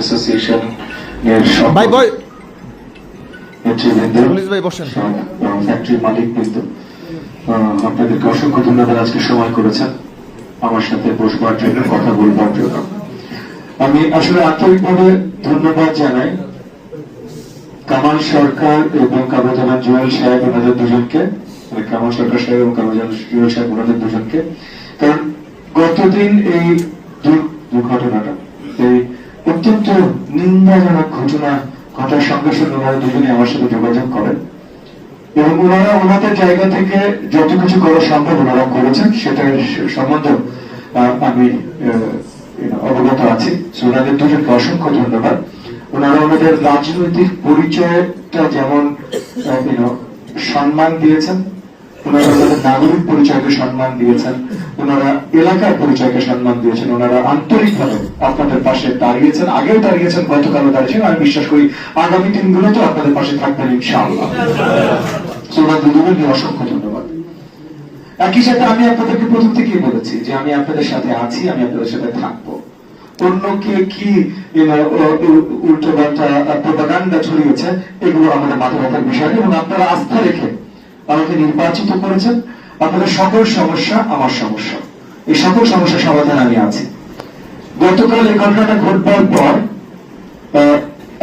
Association এর ভাই ভাই ভাই বসেন। ফ্যাক্টরি মালিক কিন্তু আপনাদেরকে অসংখ্য ধন্যবাদ আজকে সময় করেছেন। আমার সাথে বসবার জন্য কথা বলবার জন্য আমি আসলে আন্তরিকভাবে ধন্যবাদ জানাই কামাল সরকার এবং কামরুজ্জামান জুয়েল সাহেব ওনাদের দুজনকে। মানে কামাল সরকার সাহেব এবং কামরুজ্জামান জুয়েল সাহেব ওনাদের দুজনকে। কারণ গতদিন এই দুর- দুর্ঘটনাটা এই অত্যন্ত নিন্দাজনক ঘটনা, ঘটার সঙ্গে সঙ্গে ওনারা দুজনে আমার সাথে যোগাযোগ করেন। এবং ওনারা ওনাদের জায়গা থেকে যত কিছু করা সম্ভব ওনারা করেছেন, সেটার সম্বন্ধে আমি অবগত আছি। ওনাদের দুজনকে অসংখ্য ধন্যবাদ। ওনারা ওনাদের রাজনৈতিক পরিচয়টা যেমন সম্মান দিয়েছেন নাগরিক পরিচয়কে সম্মান দিয়েছেন, ওনারা এলাকার পরিচয়কে সম্মান দিয়েছেন, ওনারা আন্তরিকভাবে আপনাদের পাশে দাঁড়িয়েছেন, আগেও দাঁড়িয়েছেন, গতকালও দাঁড়িয়েছেন, আমি বিশ্বাস করি আগামী দিনগুলোতেও আপনাদের পাশে থাকবেন ইনশাআল্লাহ। দুজনকে অসংখ্য ধন্যবাদ। একই সাথে আমি আপনাদেরকে প্রথম থেকেই বলেছি যে আমি আপনাদের সাথে আছি, আমি আপনাদের সাথে থাকব। অন্য কে কি উল্টো পাল্টা প্রোপাগান্ডা ছড়িয়েছে, এগুলো আমাদের মাথা ব্যথার বিষয় এবং আপনারা আস্থা রেখে আমাকে নির্বাচিত করেছেন। আপনাদের সকল সমস্যা আমার সমস্যা। এই সকল সমস্যার সমাধান আমি আছি। গতকাল এই ঘটনাটা ঘটবার পর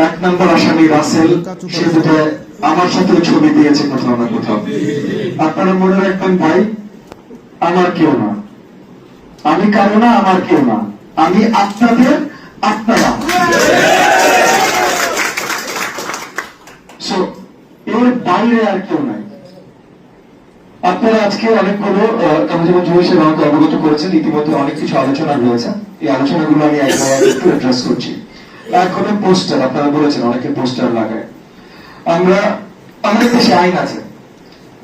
এক নম্বর আসামি রাসেল, সে বোধহয় আমার সাথে ছবি দিয়েছে কোথাও না কোথাও। আপনারা মনে রাখবেন ভাই, আমার কেউ না। আমি কারও না, আমার কেউ না। আমি আপনাদের আপনারা। এর বাইরে আর কেউ নাই। আপনারা আজকে অনেকগুলো জুয়েল সাহেব আমাকে অবগত করেছেন, ইতিমধ্যে অনেক কিছু আলোচনা রয়েছে। এই আলোচনাগুলো আমি একটু অ্যাড্রেস করছি। এক হলো পোস্টার আপনারা বলেছেন অনেকে পোস্টার লাগায়। আমরা, আমাদের দেশে আইন আছে।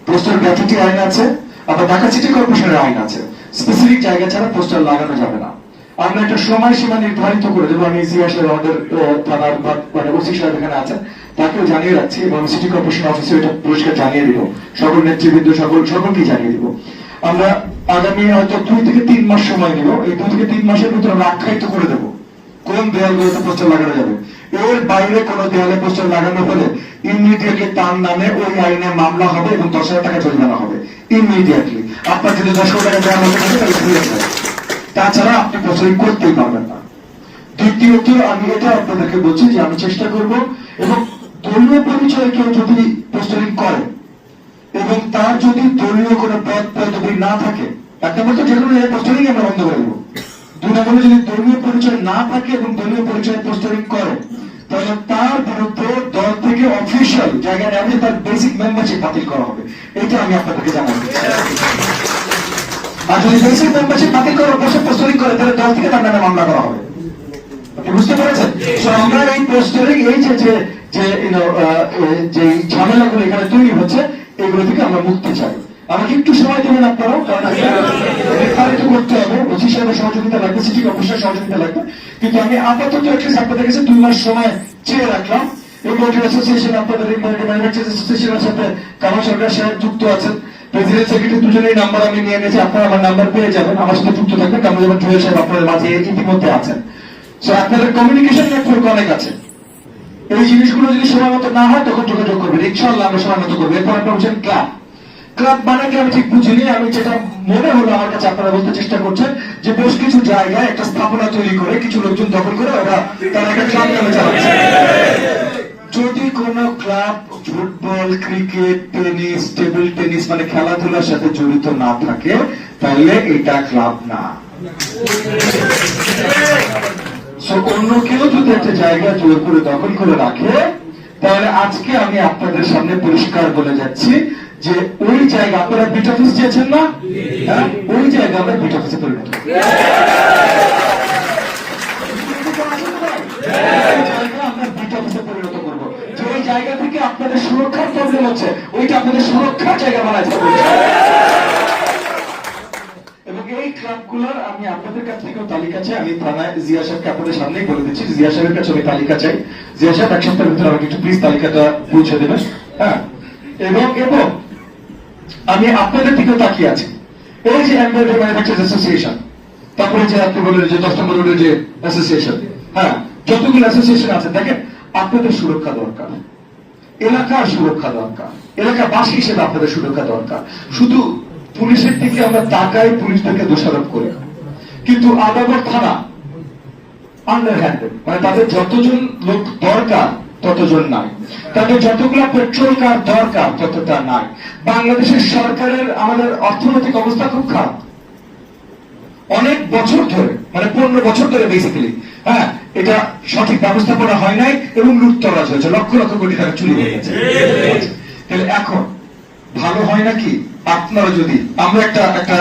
পোস্টার গ্র্যাচুইটি আইন আছে, আবার ঢাকা সিটি কর্পোরেশনের আইন আছে। স্পেসিফিক জায়গা ছাড়া পোস্টার লাগানো যাবে না। আমরা একটা সময়সীমা নির্ধারিত করে দেবো, আমি ইসি আমাদের থানার মানে ওসি সাহেব এখানে আছেন। তাকেও জানিয়ে রাখছি এবং সিটি কর্পোরেশন অফিসে এটা পুরস্কার জানিয়ে দিব। সকল নেতৃবৃন্দ, সকল সকলকে জানিয়ে দিব। আমরা আগামী হয়তো দুই থেকে তিন মাস সময় নিব। এই দুই থেকে তিন মাসের ভিতরে আমরা আখ্যায়িত করে দেবো। কোন দেয়ালগুলোতে পোস্টার লাগানো যাবে? এর বাইরে কোন দেয়ালে পোস্টার লাগানো হলে ইমিডিয়েটলি তার নামে ওই আইনে মামলা হবে এবং দশ হাজার টাকা জরিমানা হবে। ইমিডিয়েটলি আপনার যদি দশ হাজার টাকা মতো থাকে তাহলে ফ্রি আছে তাছাড়া আপনি পোস্টারিং করতেই পারবেন না। দ্বিতীয়ত, আমি এটা আপনাদেরকে বলছি যে আমি চেষ্টা করব এবং দলীয় পরিচয়ে কেউ যদি পোস্টারিং করে এবং তার যদি দলীয় কোনো পদ পদবি না থাকে এক নম্বর তো যে কোনো আমরা বন্ধ করে দুই নম্বরে যদি দলীয় পরিচয় না থাকে এবং দলীয় পরিচয় পোস্টারিং করে, তাহলে তার বিরুদ্ধে দল থেকে অফিসিয়াল জায়গায় নেওয়া তার বেসিক মেম্বারশিপ বাতিল করা হবে। এটা আমি আপনাদেরকে জানাব। আর যদি বেসিক মেম্বারশিপ বাতিল করার বসে পোস্টারিং করে, তাহলে দল থেকে তার নামে মামলা করা হবে। বুঝতে পেরেছেন? আমরা এই পোস্টারিং এই যে যে যে ঝামেলাগুলো এখানে তৈরি হচ্ছে, এগুলো থেকে আমরা মুক্তি চাই। আমাকে একটু সময় দেবেন আপনারাও, কারণ করতে হবে। সহযোগিতা লাগবে, সিটি সহযোগিতা লাগবে। কিন্তু আমি আপাতত অ্যাটলিস্ট আপনাদের কাছে দুই মাস সময় চেয়ে রাখলাম। অ্যাসোসিয়েশন আপনাদের ম্যানুফ্যাকচার অ্যাসোসিয়েশনের সাথে কামাল সরকার সাহেব যুক্ত আছেন। প্রেসিডেন্ট সেক্রেটারি নাম্বার আমি নিয়ে নিয়েছি, আপনারা আমার নাম্বার পেয়ে যাবেন। আমার সাথে যুক্ত থাকবেন। কামাল সাহেব আপনাদের মাঝে ইতিমধ্যে আছেন। সো আপনাদের কমিউনিকেশন নেটওয়ার্ক অনেক আছে। এই জিনিসগুলো যদি সময় মতো না হয়, তখন যোগাযোগ করবেন। ইনশাল্লাহ আমরা সময় মতো করব। এরপর আপনার বলছেন ক্লাব। ক্লাব মানে কি আমি ঠিক বুঝিনি। আমি যেটা মনে হলো আমার কাছে আপনারা বলতে চেষ্টা করছেন যে বেশ কিছু জায়গায় একটা স্থাপনা তৈরি করে, কিছু লোকজন দখল করে ওরা তারা একটা ক্লাব নামে চালাচ্ছে। যদি কোন club football, cricket, tennis, table tennis মানে খেলাধুলার সাথে জড়িত না থাকে, তাহলে এটা ক্লাব না। So, অন্য কেউ যদি একটা জায়গা জোর করে দখল করে রাখে তাহলে আজকে আমি আপনাদের সামনে পরিষ্কার বলে যাচ্ছি যে ওই জায়গা আপনারা বিট অফিস চেয়েছেন না হ্যাঁ? ওই জায়গা আমরা বিট অফিসে পরিণত। জায়গা থেকে আপনাদের সুরক্ষার প্রবলেম হচ্ছে ওইটা আপনাদের সুরক্ষার জায়গা বানাইতে হবে এবং এই ক্লাবগুলোর আমি আপনাদের কাছ থেকেও তালিকা চাই, আমি থানায় জিয়া সাহেবকে আপনাদের সামনেই বলে দিচ্ছি, জিয়া সাহেবের কাছে আমি তালিকা চাই। জিয়া সাহেব, এক সপ্তাহের ভিতরে আমাকে একটু প্লিজ তালিকাটা পৌঁছে দেবেন। হ্যাঁ? এবং এবং আমি আপনাদের দিকেও তাকিয়ে আছি। এই যে এমব্রয়ডারি ম্যানুফ্যাকচার অ্যাসোসিয়েশন তারপরে যে আপনি বললেন যে দশ নম্বর যে অ্যাসোসিয়েশন হ্যাঁ যতগুলো অ্যাসোসিয়েশন আছে, দেখেন, আপনাদের সুরক্ষা দরকার। এলাকার সুরক্ষা দরকার। এলাকাবাসী হিসেবে আপনাদের সুরক্ষা দরকার। শুধু পুলিশের দিকে আমরা তাকাই, পুলিশদেরকে দোষারোপ করি কিন্তু আদাবর থানা আন্ডার মানে তাদের যতজন লোক দরকার, ততজন নাই। তাদের যতগুলো পেট্রোল কার দরকার, ততটা নাই। বাংলাদেশের সরকারের আমাদের অর্থনৈতিক অবস্থা খুব খারাপ। অনেক বছর ধরে মানে পনেরো বছর ধরে বেসিক্যালি হ্যাঁ এটা সঠিক ব্যবস্থাপনা হয় নাই এবং লুটতরাজ হয়েছে, লক্ষ লক্ষ কোটি টাকা চুরি হয়ে গেছে। তাহলে এখন ভালো হয় নাকি? আপনারা যদি আমরা একটা একটা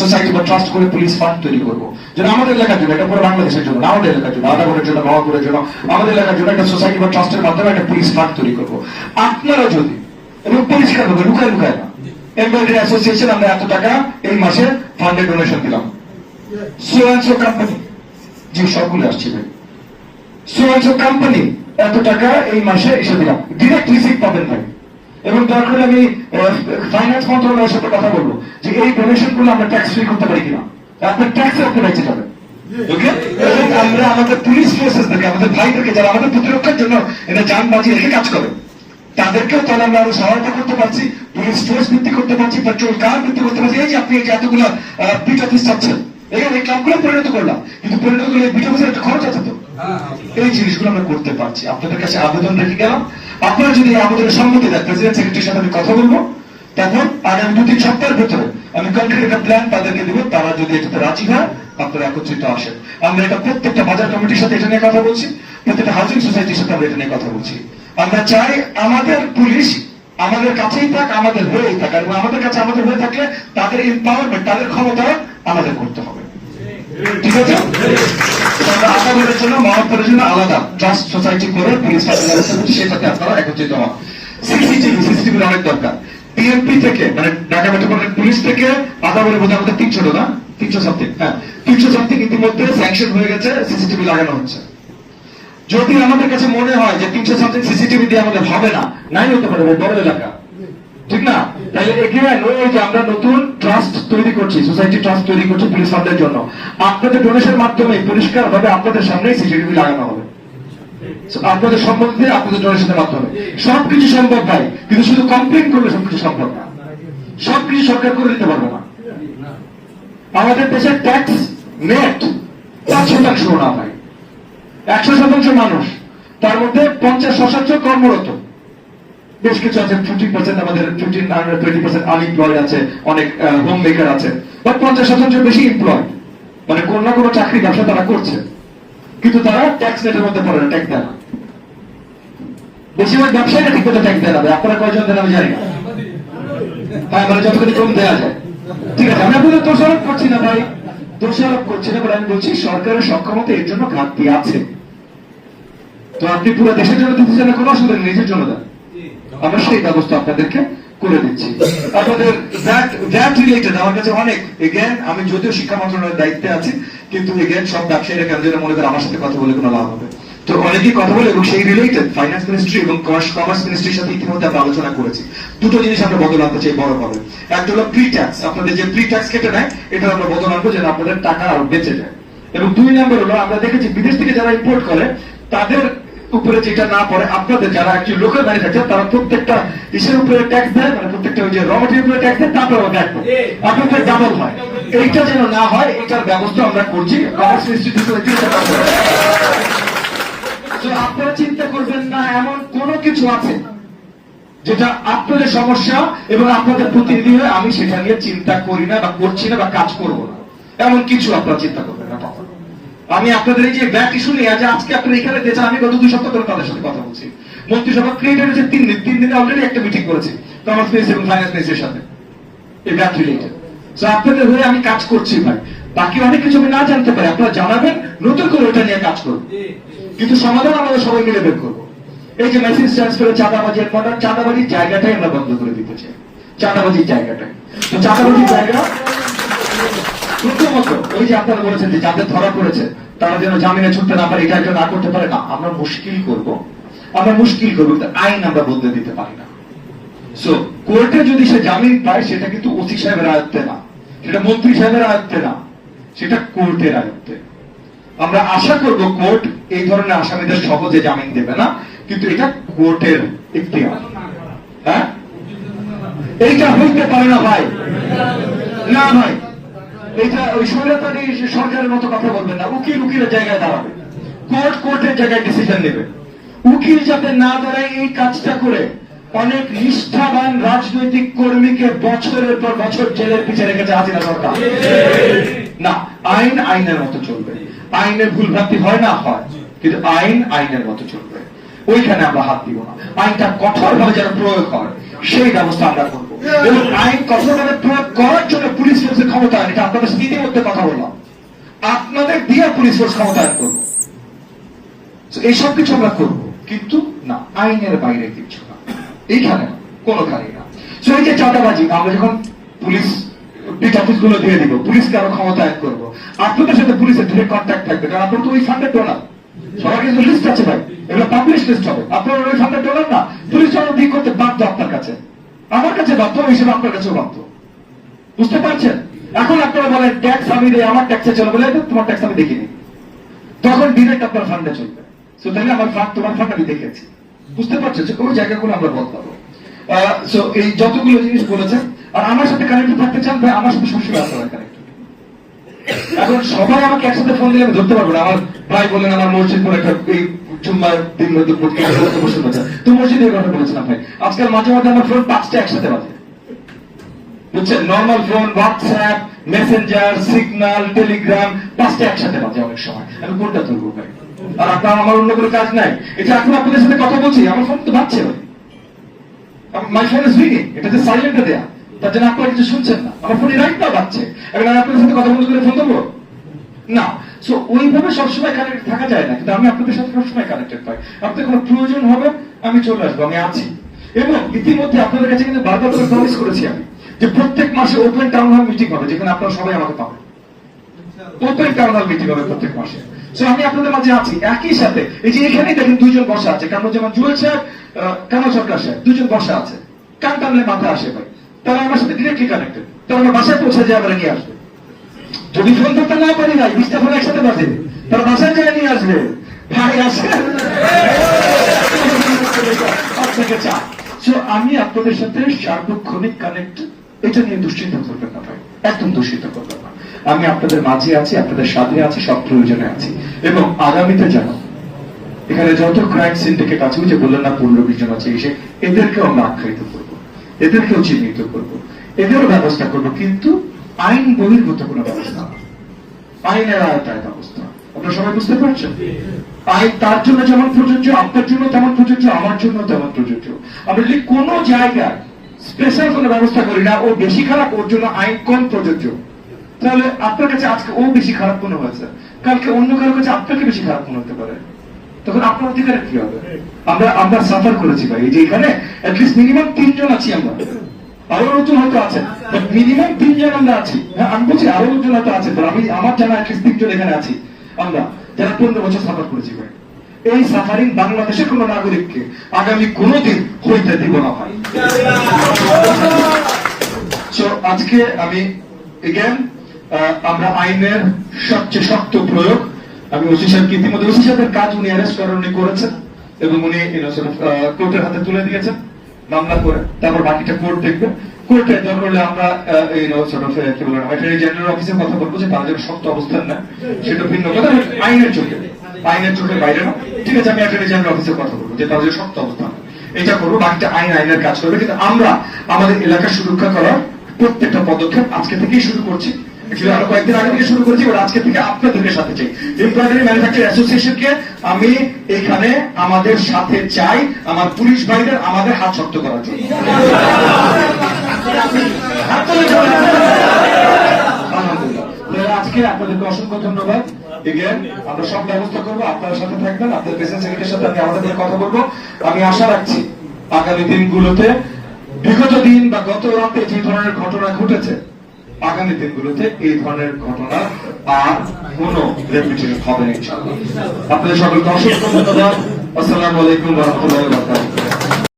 সোসাইটি বা ট্রাস্ট করে পুলিশ ফান্ড তৈরি করব। যেন আমাদের এলাকার জন্য, এটা পুরো বাংলাদেশের জন্য আমাদের এলাকার জন্য আদাবরের জন্য মহাপুরের জন্য, আমাদের এলাকার জন্য একটা সোসাইটি বা ট্রাস্টের মাধ্যমে একটা পুলিশ ফান্ড তৈরি করব। আপনারা যদি, এবং পরিষ্কার ভাবে লুকায় লুকায় না এমব্রয়ডারি অ্যাসোসিয়েশন আমরা এত টাকা এই মাসে ফান্ডে ডোনেশন দিলাম। সো কোম্পানি যে সবগুলো আসছে ভাই। কোম্পানি এত টাকা এই মাসে এসে দিলাম। ডিরেক্ট রিসিভ পাবেন ভাই। এবং দরকার আমি ফাইন্যান্স মন্ত্রণালয়ের সাথে কথা বলব যে এই ডোনেশনগুলো আমরা ট্যাক্স ফ্রি করতে পারি কিনা। আপনার ট্যাক্সে আপনি বেঁচে যাবেন। ওকে এবং আমরা আমাদের পুলিশ ফোর্সেস থেকে আমাদের ভাইদেরকে যারা আমাদের প্রতিরক্ষার জন্য এটা যান বাজি রেখে কাজ করে তাদেরকেও তাহলে আমরা আরও সহায়তা করতে পারছি পুলিশ ফোর্স বৃদ্ধি করতে পারছি পেট্রোল কার বৃদ্ধি করতে পারছি এই যে আপনি এই যে এতগুলো বিট অফিস চাচ্ছেন এখানে এই ক্লাবগুলো পরিণত করলাম কিন্তু পরিণত করলে বিট অফিসের একটা খরচ আছে তো। এই জিনিসগুলো আমরা করতে পারছি। আপনাদের কাছে আবেদন রেখে গেলাম। আপনারা যদি আবেদনের সম্মতি দেন প্রেসিডেন্ট সেক্রেটারির সাথে আমি কথা বলব। তখন আগামী দু তিন সপ্তাহের ভেতরে আমি কনক্রিট একটা প্ল্যান তাদেরকে দিব, তারা যদি এটাতে রাজি হয়, আপনারা একত্রিত আসেন। আমরা এটা প্রত্যেকটা বাজার কমিটির সাথে এটা নিয়ে কথা বলছি, প্রত্যেকটা হাউজিং সোসাইটির সাথে আমরা এটা নিয়ে কথা বলছি। আমরা চাই আমাদের পুলিশ আমাদের কাছেই থাক, আমাদের হয়েই থাক, এবং আমাদের কাছে আমাদের হয়ে থাকলে তাদের এম্পাওয়ারমেন্ট তাদের ক্ষমতা আমাদের করতে হবে। ঠিক আছে? আসামের জন্য আলাদা। ট্রাস্ট সোসাইটি করে সেটাতে আপনারা একত্রিত হন। সিসিটিভি সিসিটিভি অনেক দরকার। পিএমপি থেকে মানে ঢাকা মেট্রোপলিটন পুলিশ থেকে আদাবরের মধ্যে আমাদের তিনশো না তিনশো হ্যাঁ? তিনশো সামথিং ইতিমধ্যে স্যাংশন হয়ে গেছে সিসিটিভি লাগানো হচ্ছে। যদি আমাদের কাছে মনে হয় যে তিনশো সামথিং সিসিটিভি দিয়ে আমাদের হবে না, নাই হতে পারে, বড় এলাকা। ঠিক না? তাহলে এগেইন ওই যে আমরা নতুন ট্রাস্ট তৈরি করছি, সোসাইটি ট্রাস্ট তৈরি করছি পুলিশ ফান্ডের জন্য। আপনাদের ডোনেশনের মাধ্যমে পরিষ্কার ভাবে আপনাদের সামনে সিসিটিভি লাগানো হবে। আপনাদের সম্বন্ধে আপনাদের ডোনেশনের মাধ্যমে। সবকিছু সম্ভব ভাই, কিন্তু শুধু কমপ্লেন করলে সবকিছু সম্ভব না। সবকিছু সরকার করে দিতে পারবে না। আমাদের দেশের ট্যাক্স নেট পাঁচ শতাংশ না ভাই। একশো শতাংশ মানুষ। তার মধ্যে পঞ্চাশ শতাংশ কর্মরত। বেশ কিছু আছে ফিফটি পার্সেন্ট আমাদের ফিফটিন টোয়েন্টি পার্সেন্ট আনএমপ্লয়েড আছে, অনেক হোম মেকার আছে। পঞ্চাশ শতাংশ বেশি এমপ্লয়েড মানে না কোনো চাকরি ব্যবসা তারা করছে। কিন্তু তারা ট্যাক্স নেটের মধ্যে পড়ে না ট্যাক্স দেয় না। বেশিরভাগ ব্যবসায়ীরা ঠিক মতো ট্যাক্স দেয় না আপনারা কয়জন দেন আমি জানি না। হ্যাঁ মানে যতখানি কম দেওয়া যায়। ঠিক আছে দোষারোপ করছি না ভাই। দোষারোপ করছি না আমি বলছি, সরকারের সক্ষমতা এর জন্য ঘাটতি আছে। তো আপনি পুরো দেশের জন্য দিতে চান, কোনো অসুবিধা নিজের জন্য দেন। আমরা সেই ব্যবস্থা আপনাদেরকে করে দিচ্ছি। আপনাদের দ্যাট দ্যাট রিলেটেড আমার কাছে অনেক। এগেন আমি যদিও শিক্ষা মন্ত্রণালয়ের দায়িত্বে আছি, কিন্তু এগেন সব ব্যবসায়ীরা কেন যেন মনে করে আমার সাথে কথা বলে কোনো লাভ হবে? তো অনেকেই কথা বলে এবং সেই রিলেটেড ফাইন্যান্স মিনিস্ট্রি এবং কমার্স মিনিস্ট্রির সাথে ইতিমধ্যে আমরা আলোচনা করেছি। দুটো জিনিস আমরা বদল আনতে চাই, বড় ভাবে একটা হলো প্রি ট্যাক্স আপনাদের যে প্রি ট্যাক্স কেটে নেয় এটা আমরা বদল আনব যেন আপনাদের টাকা আরও বেঁচে যায়। এবং দুই নম্বর হলো, আমরা দেখেছি বিদেশ থেকে যারা ইম্পোর্ট করে, তাদের উপরে যেটা না পড়ে আপনাদের যারা একচুয়ালি লোকাল ম্যানুফ্যাকচার তারা প্রত্যেকটা ইসের উপরে ট্যাক্স দেয় মানে প্রত্যেকটা ওই যে র মেটেরিয়াল উপরে ট্যাক্স দেয় তারপরে আপনাদের ডাবল হয়। এইটা যেন না হয় এটার ব্যবস্থা আমরা করছি। কমার্স আপনারা চিন্তা করবেন না এমন কোনো কিছু আছে যেটা আপনাদের সমস্যা এবং আপনাদের প্রতিনিধি হয়ে আমি সেটা নিয়ে চিন্তা করি না বা করছি না বা কাজ করব না। এমন কিছু আপনারা চিন্তা করবেন না। আমি আপনাদের এই যে ব্যাট ইস্যু নিয়ে যে আজকে আপনারা এখানে দিয়েছেন আমি গত দুই সপ্তাহ ধরে তাদের সাথে কথা বলছি। মন্ত্রিসভা ক্রিয়েটেড হয়েছে তিন দিন, তিন দিনে অলরেডি একটা মিটিং করেছি কমার্স মিনিস্টার এবং ফাইন্যান্স মিনিস্টারের সাথে। এই ব্যাট রিলেটেড তো আপনাদের হয়ে আমি কাজ করছি ভাই। বাকি অনেক কিছু আমি না জানতে পারি, আপনারা জানাবেন, নতুন করে ওটা নিয়ে কাজ করব। কিন্তু সমাধান আমাদের সবাই মিলে বের করব। এই যে মেসেজ ট্রান্সফারে চাঁদাবাজি মডার্ন চাঁদাবাজির জায়গাটাই আমরা বন্ধ করে দিতে চাই। চাঁদাবাজির জায়গাটাই। চাঁদাবাজির জায়গা প্রথমত ওই যে আপনারা বলেছেন যে যাদের ধরা পড়েছে, তারা যেন জামিনে ছুটতে না পারে, এটা না করতে পারে না। আমরা মুশকিল করব। আমরা মুশকিল করব আইন আমরা বদলে দিতে পারি না। সো কোর্টে যদি সে জামিন পায়, সেটা কিন্তু ওসি সাহেবের আয়ত্তে না। সেটা মন্ত্রী সাহেবের আয়ত্তে না। সেটা কোর্টের আয়ত্তে। আমরা আশা করব কোর্ট এই ধরনের আসামিদের সহজে জামিন দেবে না, কিন্তু এটা কোর্টের একটি হ্যাঁ? এইটা হইতে পারে না ভাই। না ভাই। এটা ওই স্বৈরাচারী সরকারের মতো কথা বলবেন না। উকিল উকিলের জায়গায় দাঁড়াবে। কোর্ট কোর্টের জায়গায় ডিসিশন নেবে। উকিল যাতে না দাঁড়ায় এই কাজটা করে, অনেক নিষ্ঠাবান রাজনৈতিক কর্মীকে বছরের পর বছর জেলের পিছিয়ে রেখেছে হাসিনা সরকার। না, আইন আইনের মতো চলবে। আইনের ভুল ভ্রান্তি হয় না, হয়। কিন্তু আইন আইনের মতো চলবে। ওইখানে আমরা হাত দিব না। আইনটা কঠোর ভাবে যেন প্রয়োগ হয়, সেই ব্যবস্থা আমরা করব। এবং আইন কঠোর ভাবে প্রয়োগ করার জন্য পুলিশ ফোর্সের ক্ষমতায়ন এটা আপনাদের স্থিতির মধ্যে কথা বললাম। আপনাদের দিয়ে পুলিশ ফোর্স ক্ষমতায়ন করব। এইসব কিছু আমরা করব। কিন্তু না আইনের বাইরে কিছু না। এইখানে না, কোনোখানেই না। So, এই যে চাঁদাবাজি আমরা যখন পুলিশ বিট অফিসগুলো দিয়ে দিব পুলিশকে আরও ক্ষমতায়ন করব। আপনাদের সাথে পুলিশের ডিরেক্ট কন্ট্যাক্ট থাকবে। কারণ আপনার তো ওই ফান্ডের ডোনার সবার কিন্তু লিস্ট আছে ভাই। এগুলো পাবলিশ লিস্ট হবে। আপনার ওই ফান্ডের ডোনার না। পুলিশ জন্য দিয়ে করতে বাধ্য আপনার কাছে। আমার কাছে বাধ্য হিসেবে আপনার কাছে বাধ্য। বুঝতে পারছেন? এখন আপনারা বলেন ট্যাক্স আমি দেয় আমার ট্যাক্সে চলে বলে তোমার ট্যাক্স আমি দেখিনি। তখন ডিরেক্ট আপনার ফান্ডে চলবে। সো তাহলে আমার ফান্ড তোমার ফান্ড আমি দেখেছি বুঝতে পারছ যে ওই জায়গাগুলো আমরা বদলাবো। সো এই যতগুলো জিনিস বলেছেন, আর আমার সাথে কানেক্ট থাকতে চান ভাই, আমার সাথে সবসময় আসতে হবে কানেক্টেড এখন সবাই আমাকে একসাথে ফোন দিলে আমি ধরতে পারব না। আমার ভাই বলেন আমার মসজিদ পরে একটা এই জুম্মার দিন পড়তে বসে বসে তো মসজিদের কথা বলেছিলাম ভাই আজকাল মাঝে মাঝে আমার ফোন পাঁচটা একসাথে বাজে। বুঝছেন? Normal phone WhatsApp Messenger Signal Telegram পাঁচটা একসাথে বাজে অনেক সময়। আমি কোনটা ধরবো ভাই? আর আপনার আমার অন্য কোনো কাজ নাই। এটা এখন আপনাদের সাথে কথা বলছি, আমার ফোন তো বাজছে ভাই। মাই ফোন ইজ রিংিং এটা যে সাইলেন্টে দেয়া। তার জন্য আপনারা কিছু শুনছেন না। আমার ফোনে এখন আমি আপনাদের সাথে কথা বলতে ফোন না। সো ওইভাবে সবসময় কানেক্টেড থাকা যায় না, কিন্তু আমি আপনাদের সাথে সবসময় কানেক্টেড পাই আপনাদের কোনো প্রয়োজন হবে, আমি চলে আসব, আমি আছি। এবং ইতিমধ্যে আপনাদের কাছে কিন্তু বারবার করে প্রমিস করেছি আমি যে প্রত্যেক মাসে ওপেন টাউন হল মিটিং হবে, যেখানে আপনারা সবাই আমাকে পাবেন। ওপেন টাউন হল মিটিং হবে প্রত্যেক মাসে। সো আমি আপনাদের মাঝে আছি। একই সাথে, এই যে এখানেই দেখেন দুইজন বসা আছে। কারণ যেমন জুয়েল সাহেব কামাল সরকার সাহেব দুজন বসা আছে। কান টানলে মাথা আসে ভাই। তারা আমার সাথে ডিরেক্টলি কানেক্টেড তারা আমার বাসায় পৌঁছে যায় আবার নিয়ে আসবে। যদি ফোন ধরতে না পারি ভাই বিশটা ফোন একসাথে বাজে। তারা বাসায় যায় নিয়ে আসবে। ভাই আসে আপনাকে চা। So, আমি আপনাদের সাথে সার্বক্ষণিক কানেক্ট এটা নিয়ে দুশ্চিন্তা করবেন না ভাই। একদম দুশ্চিন্তা করবেন না। আমি আপনাদের মাঝে আছি আপনাদের সাথে আছি সব প্রয়োজনে আছি। এবং আগামীতে যেন এখানে যত ক্রাইম সিন্ডিকেট আছে যে বললেন না পনেরো বিশ জন আছে এসে এদেরকেও আমরা আখ্যায়িত করব এদেরকেও চিহ্নিত করব। এদেরও ব্যবস্থা করব, কিন্তু আইন বহির্ভূত কোনো ব্যবস্থা আইনের আয়তায় ব্যবস্থা। আপনারা সবাই বুঝতে পারছেন? আইন তার জন্য যেমন প্রযোজ্য, আপনার জন্য তেমন প্রযোজ্য, আমার জন্য তেমন প্রযোজ্য। আমরা যদি কোনো জায়গায় স্পেশাল কোনো ব্যবস্থা করি না, ও বেশি খারাপ, ওর জন্য আইন কম প্রযোজ্য। তাহলে আপনার কাছে আজকে ও বেশি খারাপ মনে হয়েছে? কালকে অন্য কারোর কাছে আপনাকে বেশি খারাপ মনে হতে পারে? তখন আপনার অধিকারে কি হবে? আমরা আমরা সাফার করেছি ভাই। যে এখানে মিনিমাম তিনজন আছি আমরা। আরও লোকজন হয়তো আছে মিনিমাম তিনজন আমরা আছি। হ্যাঁ আমি বলছি আরও লোকজন হয়তো আছে আমি, আমার জানা অ্যাটলিস্ট তিনজন এখানে আছি আমরা, যারা পনেরো বছর সাফার করেছি ভাই। এই সাফারিং বাংলাদেশের কোন নাগরিককে আগামী কোনোদিন হইতে দিব না ভাই। আজকে আমি এগেন আমরা আইনের সবচেয়ে শক্ত প্রয়োগ আমি ওসি সাহেবকে ইতিমধ্যে ওসি সাহেবের কাজ উনি অ্যারেস্ট করার উনি করেছেন এবং উনি কোর্টের হাতে তুলে দিয়েছেন। মামলা করে, তারপর বাকিটা কোর্ট দেখবে। কোর্টে অ্যাটর্নি জেনারেল অফিসের কথা বলব যে শক্ত অবস্থান না সেটা ভিন্ন কথা আইনের চোখে। আইনের চোখে বাইরে না। ঠিক আছে, আমি অ্যাটর্নি জেনারেল অফিসের কথা বলব যে শক্ত অবস্থান এটা করব, বাকিটা আইন, আইনের কাজ করবে। কিন্তু আমরা আমাদের এলাকা সুরক্ষা করার প্রত্যেকটা পদক্ষেপ আজকে থেকেই শুরু করছি। আরও কয়েকদিন আগে থেকে শুরু করেছি আজকে থেকে সাথে চাই। এমপ্লয়ারি ম্যানুফ্যাকচার অ্যাসোসিয়েশনকে আমি এখানে আমাদের সাথে চাই, আমার পুলিশ ভাইদের আমাদের হাত শক্ত করার জন্য। আজকে আপনাদেরকে অসংখ্য ধন্যবাদ। এগেন আমরা সব ব্যবস্থা করব, আপনার সাথে থাকবেন আপনার প্রেসিডেন্ট সেক্রেটারির সাথে আমি আমাদের কথা বলব। আমি আশা রাখছি আগামী দিনগুলোতে বিগত দিন বা গত রাতে যে ধরনের ঘটনা ঘটেছে আগামী দিনগুলোতে এই ধরনের ঘটনা আর কোন রেপিটেশন হবে না, ইনশাআল্লাহ। আপনাদের সকলকে অসংখ্য ধন্যবাদ। আসসালামু আলাইকুম ওয়া রাহমাতুল্লাহি ওয়া বারাকাতুহু।